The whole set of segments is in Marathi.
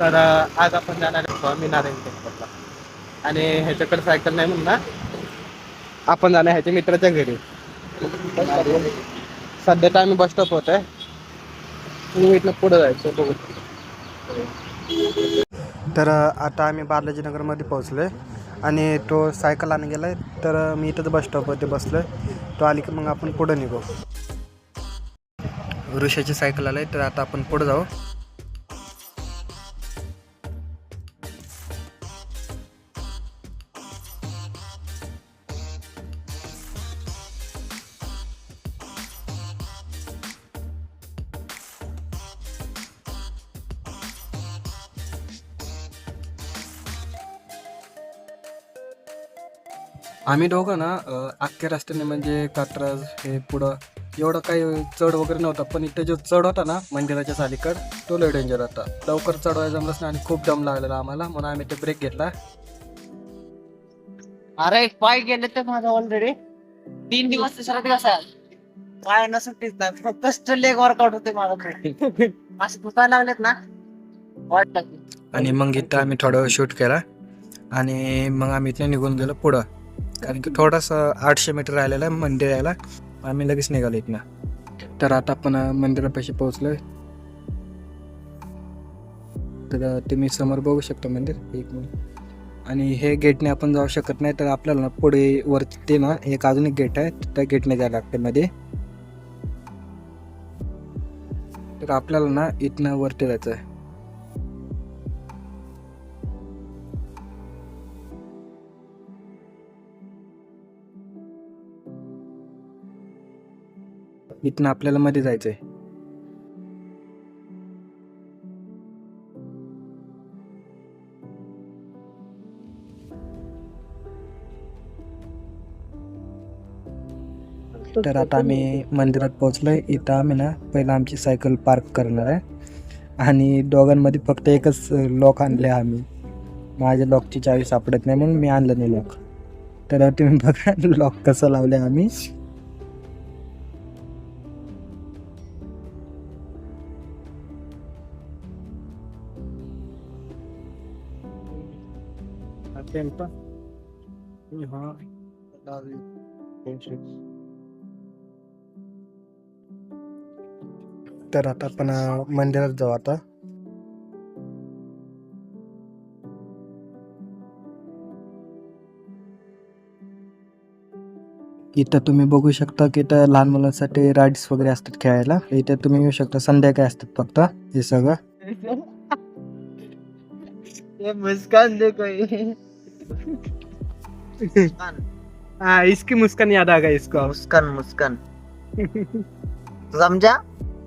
तर आज आपण जाणार आहे स्वामीनारायण टेम्पलला. आणि ह्याच्याकडे सायकल नाही म्हणणार. आपण जाणार ह्याच्या मित्राच्या घरी. सध्या तर आम्ही बस स्टॉप होत आहे. तुम्ही इथनं पुढं जायचं बघू. तर आता आम्ही बालाजीनगरमध्ये पोहोचलो आहे आणि तो सायकल आणून गेला आहे तर मी इथंच बस स्टॉपवरती बसलो आहे तो आली की मग आपण पुढं निघू. ऋषाची सायकल आलाय. तर आता आपण पुढे जाऊ. आम्ही दोघं ना अख्ख्या रस्त्याने म्हणजे कात्रज हे पुढं एवढं काही चढ वगैरे नव्हता पण इथे जो चढ होता ना मंदिराच्या सालीकड तो लय डेंजर होता. लवकर चढवायला जमलंच नाही आणि खूप दम लागलेला आम्हाला म्हणून आम्ही ते ब्रेक घेतला. अरे पाय गेले ते माझा ऑलरेडी तीन दिवस शरद कसा पाय न सुट्टीच नाही फक्त लेग वर्कआउट होते माझा असे दुखायला लागलेत ना. वाटत आणि मग इथं आम्ही थोडं शूट केला आणि मग आम्ही इथनं निघून गेलो पुढं. कारण की थोडासा आठशे मीटर राहिलेला आहे मंदिर यायला. आम्ही लगेच निघालो इथनं. तर आता आपण मंदिरापाशी पोहोचलोय. तर तुम्ही समोर बघू शकता मंदिर. एक आणि हे गेटने आपण जाऊ शकत नाही तर आपल्याला ना पुढे वरती ना एक अजून एक गेट आहे त्या गेटने जायला लागते मध्ये. तर आपल्याला ना इथनं वरती जायचं आहे इथनं आपल्याला मध्ये जायचंय. तर आता आम्ही मंदिरात पोहोचलोय. इथं आम्ही ना पहिला आमची सायकल पार्क करणार आहे. आणि दोघांमध्ये फक्त एकच लॉक आणले आम्ही. माझ्या लॉकची चावी सापडत नाही म्हणून मी आणलं नाही लॉक तर तुम्ही बघा लॉक कसं लावलं आम्ही. टेम्पल हाँ तर आता आपण मंदिरात जाऊ आता इथं तुम्ही बघू शकता की इथं लहान मुलांसाठी राईड्स वगैरे असतात खेळायला. इथे तुम्ही येऊ शकता संध्याकाळी असतात फक्त हे सगळं. ये मुस्कान ये. हाँ इसकी मुस्कान याद आ गई इसको मुस्कान मुस्कान समझा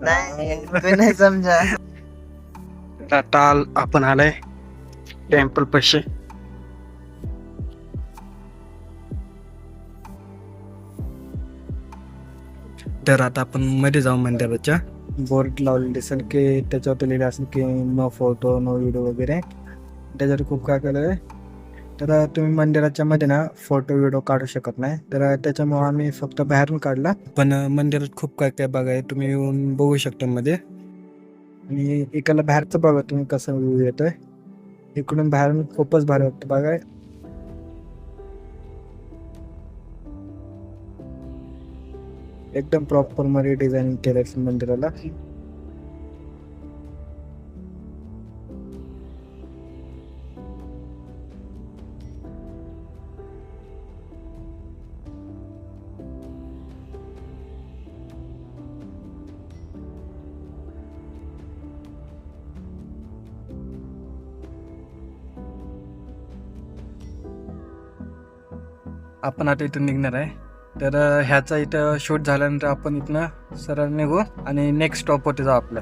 नहीं तू नहीं समझा आता आपण आलाय टेम्पल पाशी तर आता आपण मध्ये जाऊ मंदिराच्या बोर्ड लावलेले दिसेल की त्याच्यावरती लिहिलं असेल की नो फोटो नो व्हिडिओ वगैरे त्याच्यावर खूप काय केलं आहे तर तुम्ही मंदिराच्या मध्ये ना फोटो व्हिडिओ काढू शकत नाही. तर त्याच्यामुळे आम्ही फक्त बाहेरून काढला. पण मंदिरात खूप काय काय बघाय तुम्ही येऊन बघू शकता मध्ये. आणि इकडला बाहेरचं बघा तुम्ही कसं व्ह्यू येतोय. इकडून बाहेरून खूपच भारी वाटतं बघाय एकदम प्रॉपरमध्ये डिझाईन केलंय मंदिराला. आपण आता इथून निघणार आहे. तर ह्याचा इथं शूट झाल्यानंतर आपण इथनं सरळ निघू आणि नेक्स्ट स्टॉपवरती जाऊ आपलं.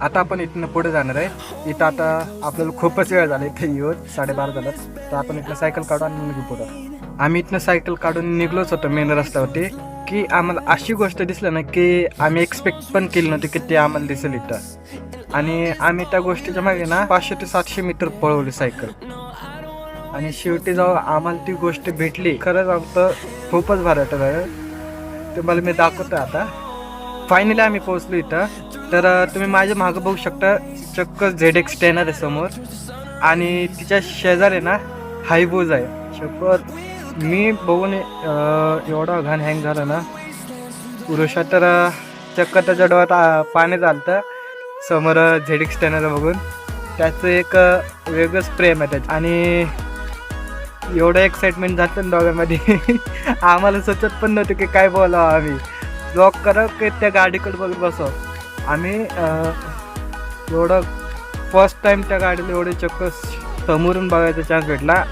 आता आपण इथनं पुढे जाणार आहे. इथं आता आपल्याला खूपच वेळ झाला इथे येऊन साडेबारा झालं. तर आपण इथलं सायकल काढू आणि निघू पुढं. आम्ही इथनं सायकल काढून निघलोच होतो मेन रस्त्यावरती की आम्हाला अशी गोष्ट दिसलं ना की आम्ही एक्सपेक्ट पण केली नव्हती की ते आम्हाला दिसेल इथं. आणि आम्ही त्या गोष्टीच्या मागे ना पाचशे ते सातशे मीटर पळवली सायकल आणि शेवटी जाऊ आम्हाला ती गोष्ट भेटली. खरंच आमचं खूपच भारी झालं तुम्हाला मी दाखवतो आता. फायनली आम्ही पोहोचलो इथं. तर तुम्ही माझ्या मागं बघू शकता चक्क झेड एक्स टेनर आहे समोर. आणि तिच्या शेजारी ना हायबोज आहे. शपथ मी बघून एवढा घाण हँग झाला ना. पुरुषा तर चक्क त्याच्या डोळ्यात पाणी चालतं समोर झेड एक्स टेनर बघून. त्याचं एक वेगळंच प्रेम आहे त्याचं. आणि एवढं एक्साइटमेंट जातं ना दोघांमध्ये आम्हाला सुचत पण नव्हतं की काय बोलावं आम्ही. ब्लॉक करा की त्या गाडीकडे बघत बसो. आम्ही एवढं फर्स्ट टाइम त्या गाडीला एवढे चक्क समोरून बघायचा चान्स भेटला.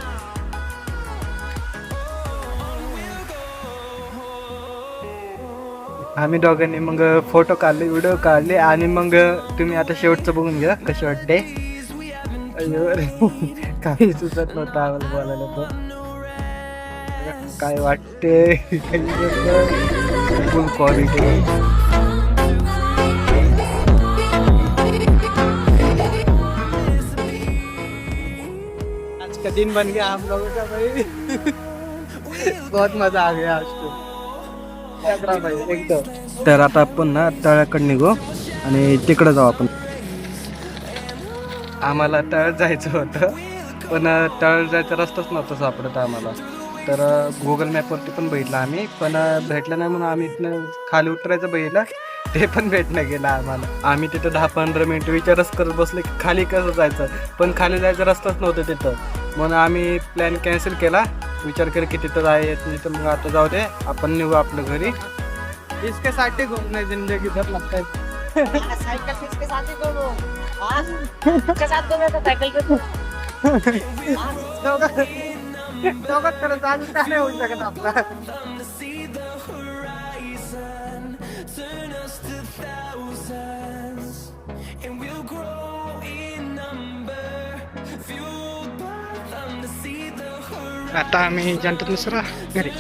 आम्ही दोघांनी मग फोटो काढले व्हिडिओ काढले आणि मग तुम्ही आता शेवटचं बघून घ्या कसे वाटते काही सुचत नव्हतं आम्हाला बोलायला पण काय वाटते? फुल क्वालिटी आज का दिन बन गया हम लोगों का भाई? बहुत मजा आ गया आज तो. भाई? एकदम. तर आता आपण ना तळ्याकडे निघू आणि तिकडे जाऊ आपण. आम्हाला तळ जायचं होतं. पण तळ जायचा रस्ताच नव्हता सापडत आम्हाला. तर गुगल मॅपवरती पण बघितलं आम्ही. पण भेटलं नाही म्हणून आम्ही इथनं खाली उतरायचं बघितलं. ते पण भेटणं गेलं आम्हाला. आम्ही तिथं दहा पंधरा मिनिटं विचारच करत बसले की खाली कसं जायचं? पण खाली जायचं रस्ताच नव्हतं तिथं. म्हणून आम्ही प्लॅन कॅन्सल केला. विचार केला की तिथं जाय येत नाही तर मग आता जाऊ दे. आपण निघू आपलं घरी. इसके साठी घुमणे जिंदगी भर लागतात साइकिल किसके साथ ही करो हाँ? किसके साथ करो तो साइकिल के? दोघं दोघं तर जाणून काय नाही होऊ शकत आपला आता आम्ही जनतात दुसरा घरी